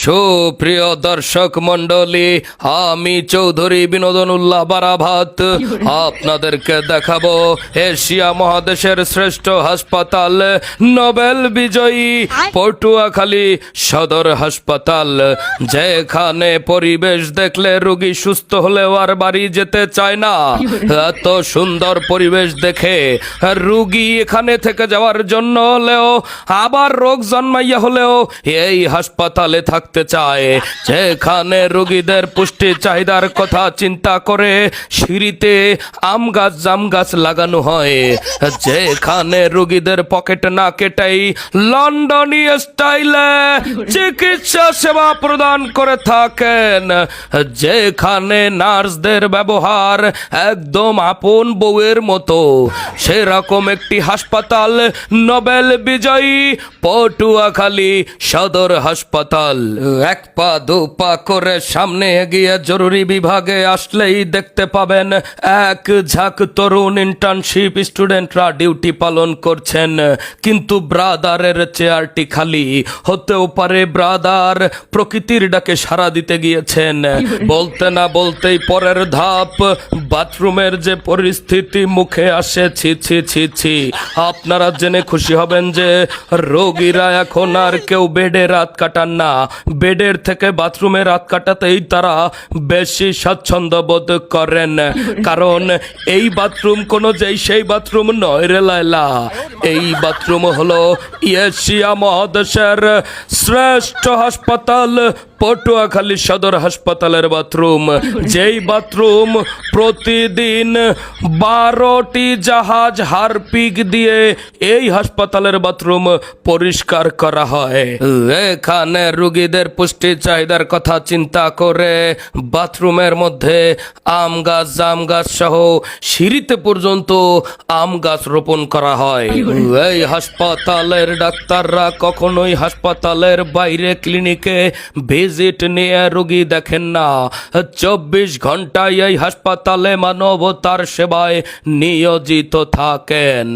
সুপ্রিয় দর্শক মন্ডলী আমি চৌধুরী বিনোদন উল্লাহ বারাভাত। আপনাদেরকে দেখাবো এশিয়া মহাদেশের শ্রেষ্ঠ হাসপাতাল নোবেল বিজয়ী পটুয়াখালী সদর হাসপাতাল। যেখানে পরিবেশ দেখলে রোগী সুস্থ হলেও আর বাড়ি যেতে চায় না। এত সুন্দর পরিবেশ দেখে রুগী এখানে থেকে যাওয়ার জন্য হলেও আবার রোগ জন্মাইয়া হলেও এই হাসপাতালে থাকতে চায়। যেখানে রোগীদের পুষ্টি চাহিদার কথা চিন্তা করে, সিঁড়িতে আম গাছ, জাম গাছ লাগানো হয়। যেখানে রোগীদের পকেট না কেটাই লন্ডনী স্টাইলে চিকিৎসা সেবা প্রদান করে থাকেন। যেখানে নার্সদের ব্যবহার একদম আপন বউয়ের মতো। সেরকম একটি হাসপাতাল নোবেল বিজয়ী পটুয়াখালী সদর হাসপাতাল। এক পা, দু পা করে সামনে এগিয়ে জরুরি বিভাগে আসলেই দেখতে পাবেন এক ঝাঁক তরুণ ইন্টার্নশিপ স্টুডেন্টরা ডিউটি পালন করছেন। কিন্তু ব্রাদারের চেয়ারটি খালি। হতেও পারে ব্রাদার প্রকৃতির ডাকে সাড়া দিতে গিয়েছেন। বলতে না বলতেই পরের ধাপ বাথরুমের যে পরিস্থিতি মুখে আসে, ছি ছি ছি ছি। আপনারা জেনে খুশি হবেন যে রোগীরা এখন আর কেউ বেডে রাত কাটান না। বেডের থেকে বাথরুমে রাত কাটাতেই তারা বেশি স্বাচ্ছন্দ্য বোধ করেন। কারণ এই বাথরুম কোনো যেই সেই বাথরুম নয় রে লায়লা। এই বাথরুম হলো এশিয়া মহাদেশের শ্রেষ্ঠ হাসপাতাল পটুয়াখালী সদর হাসপাতালের বাথরুম। যেই বাথরুম প্রতিদিন বারোটি জাহাজ হারপিক দিয়ে এই হাসপাতালের বাথরুম পরিষ্কার করা হয়। এখানে রুগীদের পুষ্টি চাহিদার কথা চিন্তা করে বাথরুমের মধ্যে আম গাছ, জাম গাছ সহ সিঁড়িতে পর্যন্ত আম গাছ রোপণ করা হয়। এই হাসপাতালের ডাক্তাররা কখনোই হাসপাতালের বাইরে ক্লিনিকে ভিজিট নিয়ে রোগী দেখেন না। চব্বিশ ঘন্টায় এই হাসপাতালে মানবতার সেবায় নিয়োজিত থাকেন।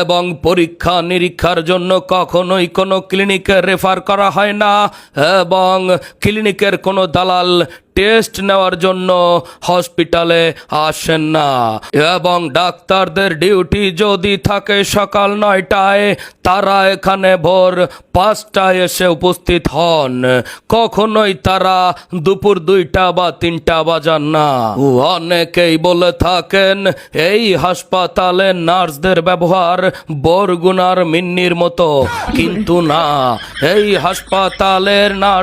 এবং পরীক্ষা নিরীক্ষার জন্য কখনোই কোনো ক্লিনিকে রেফার করা হয় না। এবং ক্লিনিকের কোনো দালাল টেস্ট নেওয়ার জন্য হসপিটালে আসেন না। এবং ডাক্তারদের ডিউটি যদি থাকে সকাল নয়টায়, তারা এখানে ভোর পাঁচটায় এসে উপস্থিত হন। কখনোই তারা দুপুর দুইটা বা তিনটা বাজান না। অনেকেই বলে থাকেন, এই হাসপাতালে নার্সদের ব্যবহার বরগুনার মিন্নির মতো। কিন্তু না, এই হাসপাতালের নার্স